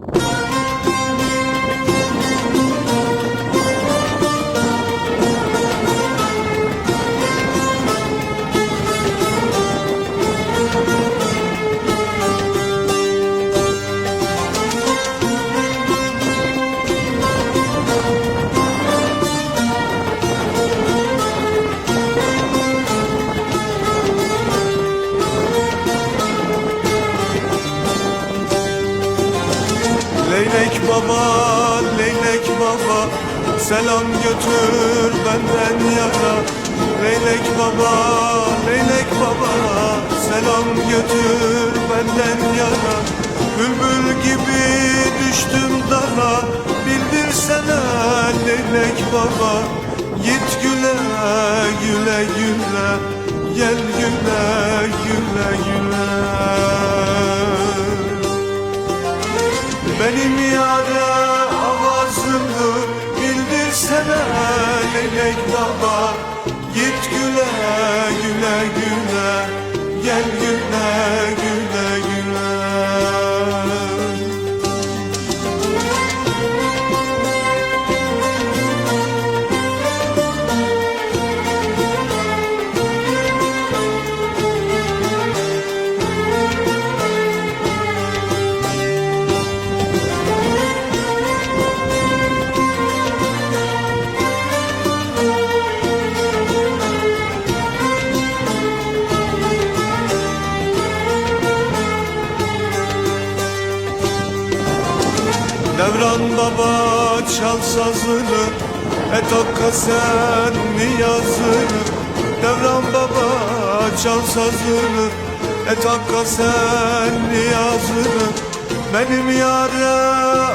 you baba, leylek baba Selam götür benden yana. Leylek baba, leylek baba Selam götür benden yana. Bülbül gibi düştüm dara Bildirsene leylek baba. Git güle güle güle Gel güle güle güle leylek baba Git güle güle güle. Gel güle Devran baba çal sazını Et okka sen niyazını. Devran baba çal sazını Et okka sen niyazını. Benim yâre